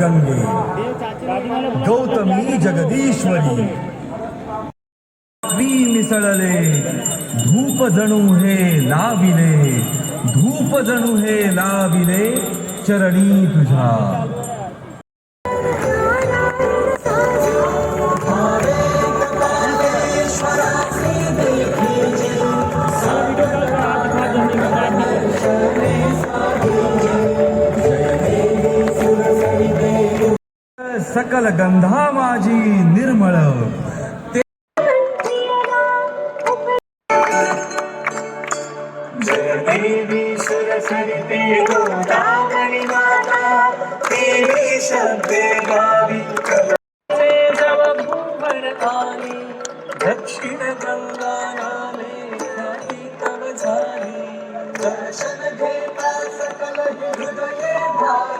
गंगे गौतमी जगदीश्वरी। मिसले धूप जणू हे लाविले धूप जणू हे लाविले चरणी तुझ्या सकल गंधा माझी निर्मळ देवी गोदावरी माता शब्दे गावी। दक्षिण गंगा नामे ख्याती तव झाली। दर्शन घेता सकल हृदये भारी।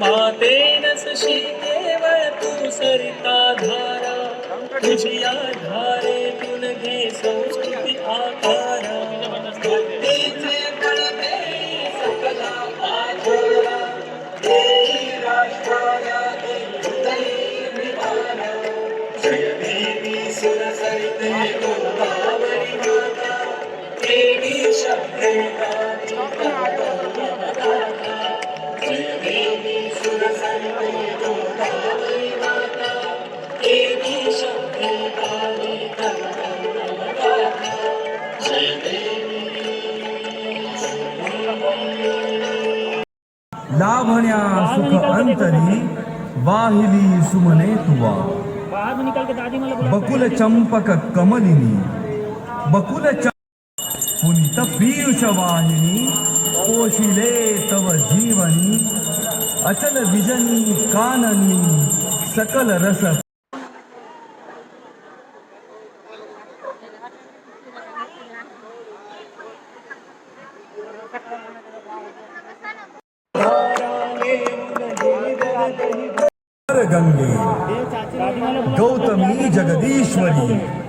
मातेनस श्री केवळ तू सरिता धारा तुझिया धारे तुन घे संस्कृती आकारा जय देवी माता देवी जय देवी गोदावरी माता लाभण्या सुख अंतरी वाहिली सुमने तुवा। बाहर निकल के दादी बकुल चंपक कमलिनी बकुल च पुनित पीयूष वाहिनी पोशिले तव जीवनी अचल विजनी काननी सकल रस। गंगे गौतमी जगदीश्वरी।